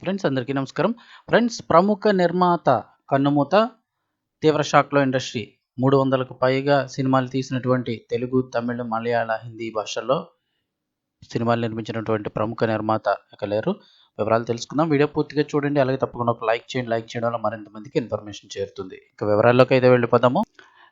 Friends అందరికీ నమస్కారం. Friends ప్రముఖ నిర్మాత కన్నుమూత తీవ్ర షాక్లో ఇండస్ట్రీ. మూడు వందలకు పైగా సినిమాలు తీసినటువంటి తెలుగు తమిళ మలయాళ హిందీ భాషల్లో సినిమాలు నిర్మించినటువంటి ప్రముఖ నిర్మాత ఇక లేరు. వివరాలు తెలుసుకుందాం. వీడియో పూర్తిగా చూడండి. అలాగే తప్పకుండా ఒక లైక్ చేయండి. లైక్ చేయడం వల్ల మరింత మందికి ఇన్ఫర్మేషన్ చేరుతుంది. ఇక వివరాల్లోకి అయితే వెళ్ళిపోదాము.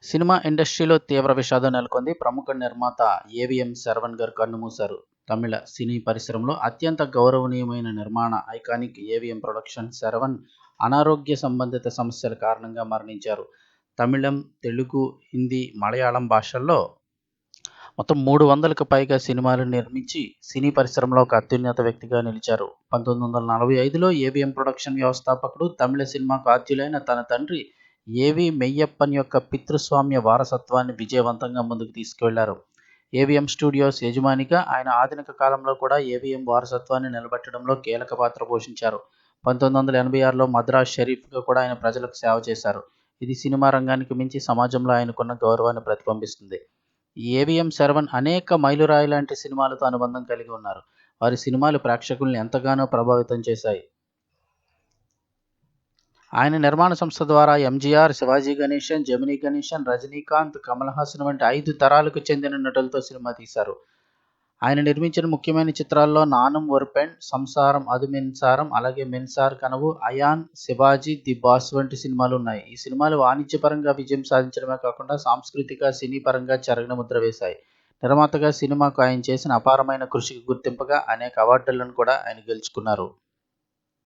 సినిమా ఇండస్ట్రీలో తీవ్ర విషాదం నెలకొంది. ప్రముఖ నిర్మాత ఏవిఎం శరవణ్ గారు కన్నుమూశారు. తమిళ సినీ పరిశ్రమలో అత్యంత గౌరవనీయమైన నిర్మాణ ఐకానిక్ ఏవిఎం ప్రొడక్షన్ శరవణ్ అనారోగ్య సంబంధిత సమస్యల కారణంగా మరణించారు. తమిళం తెలుగు హిందీ మలయాళం భాషల్లో మొత్తం మూడు వందలకు పైగా సినిమాలు నిర్మించి సినీ పరిశ్రమలో ఒక అత్యున్నత వ్యక్తిగా నిలిచారు. పంతొమ్మిది వందల నలభై ఐదులో ఏవిఎం ప్రొడక్షన్ వ్యవస్థాపకుడు తమిళ సినిమాకు ఆద్యులైన తన తండ్రి ఏవి మెయ్యప్పన్ యొక్క పితృస్వామ్య వారసత్వాన్ని విజయవంతంగా ముందుకు తీసుకువెళ్ళారు ఏవిఎం స్టూడియోస్ యజమానిగా ఆయన ఆధునిక కాలంలో కూడా ఏవిఎం వారసత్వాన్ని నిలబెట్టడంలో కీలక పాత్ర పోషించారు. పంతొమ్మిది వందల ఎనభై ఆరులో మద్రాస్ షరీఫ్గా కూడా ఆయన ప్రజలకు సేవ చేశారు. ఇది సినిమా రంగానికి మించి సమాజంలో ఆయనకున్న గౌరవాన్ని ప్రతిబింబిస్తుంది. ఏవిఎం శరవణ్ అనేక మైలురాయి లాంటి సినిమాలతో అనుబంధం కలిగి ఉన్నారు. వారి సినిమాలు ప్రేక్షకుల్ని ఎంతగానో ప్రభావితం చేశాయి. ఆయన నిర్మాణ సంస్థ ద్వారా ఎంజీఆర్ శివాజీ గణేశన్ జమినీ గణేశన్ రజనీకాంత్ కమల్ హాసన్ వంటి ఐదు తరాలకు చెందిన నటులతో సినిమా తీశారు. ఆయన నిర్మించిన ముఖ్యమైన చిత్రాల్లో నానం ఒరుపెన్ సంసారం అది మిన్సారం అలాగే మిన్సార్ కనవు అయాన్ శివాజీ ది బాస్ వంటి సినిమాలు ఉన్నాయి. ఈ సినిమాలు వాణిజ్యపరంగా విజయం సాధించడమే కాకుండా సాంస్కృతిక సినీ పరంగా చెరగని ముద్ర వేశాయి. నిర్మాతగా సినిమాకు ఆయన చేసిన అపారమైన కృషికి గుర్తింపుగా అనేక అవార్డులను కూడా ఆయన గెలుచుకున్నారు.